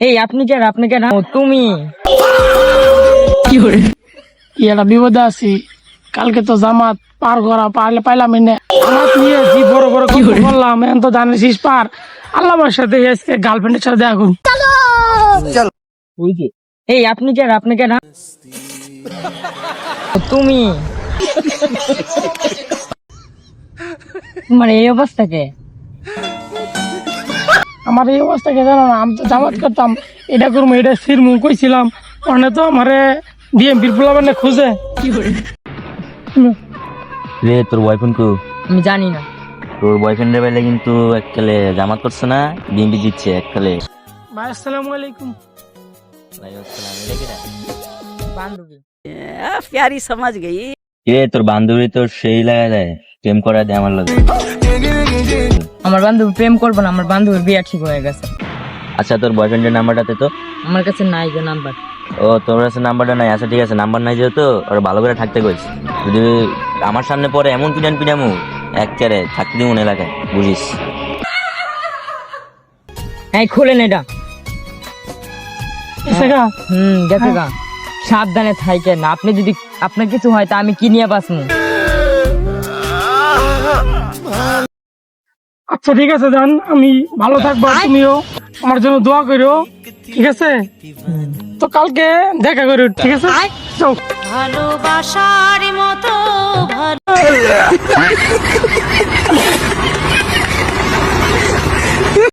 এই আপনি কেন আপনি কেন তুমি। কি একটা বিপদে আছি। কালকে তো জামাত পার করা পারলে পাইলাম এনে। আমার নিয়ে কি বড় বড় কি করলাম এখন তো জানিস পার। আল্লাহ আমার সাথে আজকে গার্লফ্রেন্ডের সাথে দেখা করুন। এই আপনি কেন আপনি কেন তুমি। মানে এই অবস্থাকে আমার এই অবস্থা কে জানো না? আমি তো জামাত করতাম এটা করব এটা সির মুখ কইছিলাম। অনেক তো আমারে বিএমপির পোলাবানে খুঁজে। রে তোর বয়ফ্রেন্ড কো? আমি জানি না। তোর বয়ফ্রেন্ডের কিন্তু জামাত করছে না বিএমপি ভাই আসসালামু আলাইকুম। বান্ধবী। প্যারি সমাজ রে তোর বান্ধবী তোর সেই লাগা দেয়। প্রেম করা দেয় আমার লগে। আমার বান্ধবী প্রেম করব না আমার বান্ধবীর বিয়ে ঠিক হয়ে গেছে। আচ্ছা তোর বয়ফ্রেন্ডের নাম্বারটাতে তো? আমার কাছে নাই যে নাম্বার ও তোর কাছে নাম্বারটা নাই? আচ্ছা ঠিক আছে নাম্বার নাই যেহেতু ওর ভালো করে থাকতে কইস যদি আমার সামনে পরে এমন পিটান পিটামু এক চারে থাকতে দিব এলাকায় বুঝিস? এই খোলেন এটা। এসে গা। হুম গেছে গা। সাবধানে থাকেন আপনি যদি আপনার কিছু হয় তা আমি কি নিয়ে বাঁচবো আচ্ছা ঠিক আছে জান আমি ভালো থাকব তুমিও আমার জন্য দোয়া করো ঠিক আছে? তো কালকে দেখা করো ঠিক আছে? ভালোবাসার মতো ভালো